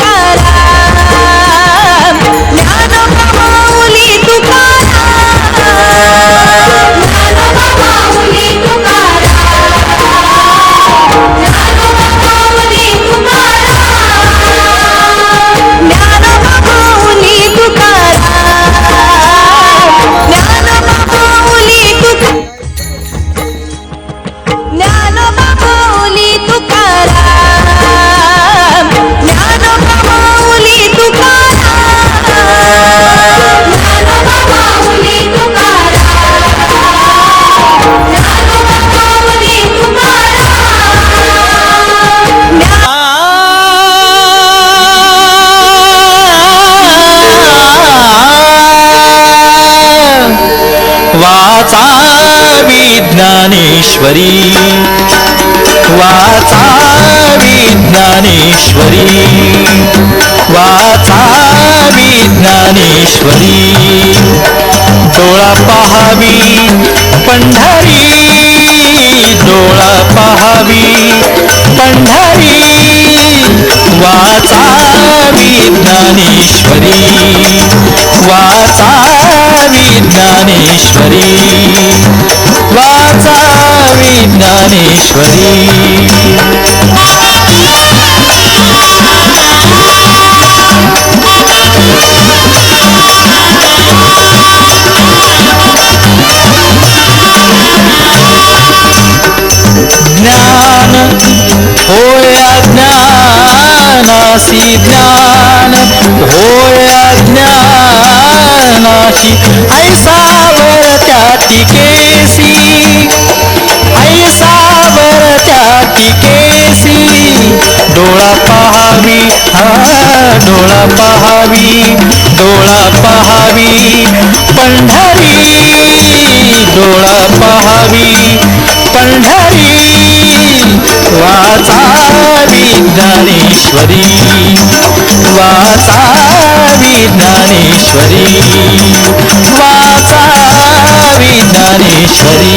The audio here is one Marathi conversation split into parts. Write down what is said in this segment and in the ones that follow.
ಕಾಲ वाचावी ज्ञानेश्वरी. वाचावी ज्ञानेश्वरी. वाचावी ज्ञानेश्वरी. डोळा पहावी पंढरी. डोळा पहावी पंढरी. वाचावी ज्ञानेश्वरी. वाचा ज्ञानेश्वरी। वाचावी ज्ञानेश्वरी। ज्ञान होय अज्ञानासी ज्ञान। अज्ञानाशी ऐसावर त्या टिकेसी ऐसावर त्या टिकेसी डोळा पहावी हा डोळा पहावी डोळा पहावी. पंढरी डोळा पहावी. पंढरी वाचावी ज्ञानेश्वरी. वाचा ज्ञानेश्वरी वाचावी ज्ञानेश्वरी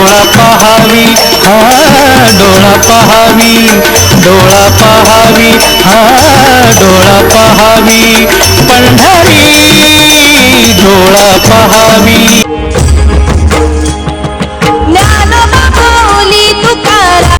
डोळा पहावी हा डोळा पहावी डोळा पहावी हा डोळा पहावी पंढरी डोळा पहावी.